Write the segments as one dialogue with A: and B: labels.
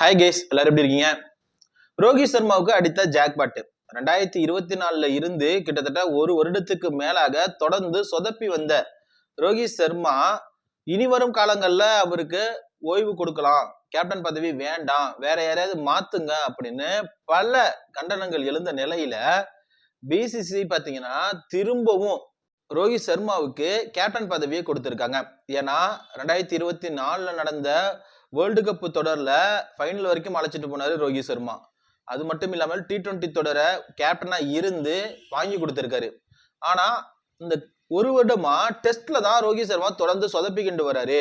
A: Hi guys எல்லாரும் எப்படி இருக்கீங்க? ரோஹித் சர்மாவுக்கு அடித்த ஜாக்பாட் ரெண்டாயிரத்தி இருபத்தி நாலுல இருந்து கிட்டத்தட்ட ஒரு வருடத்துக்கு மேலாக தொடர்ந்து சொதப்பி வந்த ரோஹித் சர்மா இனி வரும் காலங்கள்ல அவருக்கு ஓய்வு கொடுக்கலாம். கேப்டன் பதவி வேண்டாம். வேற யாரையாவது மாத்துங்க அப்படின்னு பல கண்டனங்கள் எழுந்த நிலையில பிசிசி பாத்தீங்கன்னா திரும்பவும் ரோஹித் சர்மாவுக்கு கேப்டன் பதவியை கொடுத்துருக்காங்க. ஏன்னா ரெண்டாயிரத்தி இருபத்தி நாலுல நடந்த வேர்ல்டு கப் தொடரில் ஃபைனல் வரைக்கும் அழைச்சிட்டு போனார் ரோஹித் சர்மா. அது மட்டும் இல்லாமல் டி ட்வெண்ட்டி தொடரை கேப்டனாக இருந்து வாங்கி கொடுத்துருக்காரு. ஆனால் இந்த ஒரு வருடமா டெஸ்ட்ல தான் ரோஹித் சர்மா தொடர்ந்து சொதப்பிக்கிட்டு வராரு.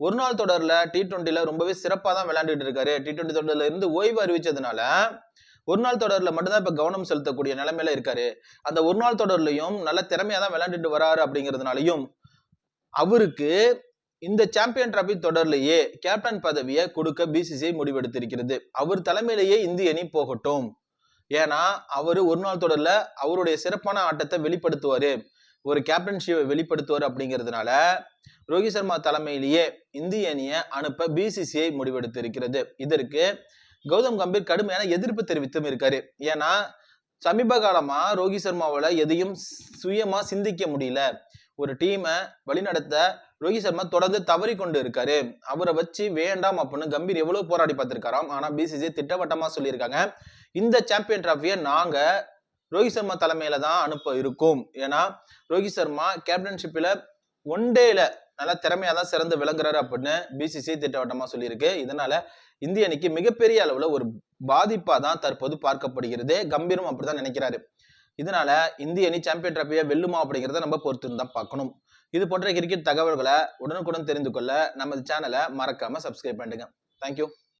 A: ஒரு நாள் தொடர்ல டி டுவெண்ட்டில ரொம்பவே சிறப்பாக தான் விளையாண்டுட்டு இருக்காரு. டி டுவெண்ட்டி தொடர்ல இருந்து ஓய்வு அறிவிச்சதுனால ஒரு நாள் தொடரில் மட்டும்தான் இப்போ கவனம் செலுத்தக்கூடிய நிலைமையில இருக்காரு. அந்த ஒரு நாள் தொடர்லையும் நல்ல திறமையாக தான் விளையாண்டுட்டு வராரு அப்படிங்கிறதுனாலையும் அவருக்கு இந்த சாம்பியன் டிராபி தொடர்லேயே கேப்டன் பதவியை கொடுக்க பிசிசிஐ முடிவெடுத்திருக்கிறது. அவர் தலைமையிலேயே இந்திய அணி போகட்டும். ஏன்னா அவர் ஒரு நாள் தொடரில் அவருடைய சிறப்பான ஆட்டத்தை வெளிப்படுத்துவார். ஒரு கேப்டன்ஷிப்பை வெளிப்படுத்துவார் அப்படிங்கிறதுனால ரோஹித் சர்மா தலைமையிலேயே இந்திய அணியை அனுப்ப பிசிசிஐ முடிவெடுத்திருக்கிறது. இதற்கு கௌதம் கம்பீர் கடுமையான எதிர்ப்பு தெரிவித்தும் இருக்காரு. ஏன்னா சமீப காலமாக ரோஹித் சர்மாவால எதையும் சுயமாக சிந்திக்க முடியல. ஒரு டீமை வழிநடத்த ரோஹித் சர்மா தொடர்ந்து தவறி கொண்டு இருக்காரு. அவரை வச்சு வேண்டாம் அப்படின்னு கம்பீர் எவ்வளவு போராடி பார்த்திருக்காராம். ஆனா பிசிசி திட்டவட்டமா சொல்லியிருக்காங்க. இந்த சாம்பியன் டிராஃபியை நாங்க ரோஹித் சர்மா தலைமையில தான் அனுப்ப இருக்கும். ஏன்னா ரோஹித் சர்மா கேப்டன்ஷிப்ல ஒன் டேல நல்லா திறமையா தான் சிறந்து விளங்குறாரு அப்படின்னு பிசிசி திட்டவட்டமா சொல்லியிருக்கு. இதனால இந்திய அணிக்கு மிகப்பெரிய அளவுல ஒரு பாதிப்பா தான் தற்போது பார்க்கப்படுகிறது. கம்பீரும் அப்படிதான் நினைக்கிறாரு. இதனால இந்திய அணி சாம்பியன் டிராஃபியை வெல்லுமா அப்படிங்கிறத நம்ம பொறுத்து தான் பார்க்கணும். இது போன்ற கிரிக்கெட் தகவல்களை உடனுக்குடன் தெரிந்து கொள்ள நமது சேனலை மறக்காம சப்ஸ்கிரைப் பண்ணுங்க தேங்க்யூ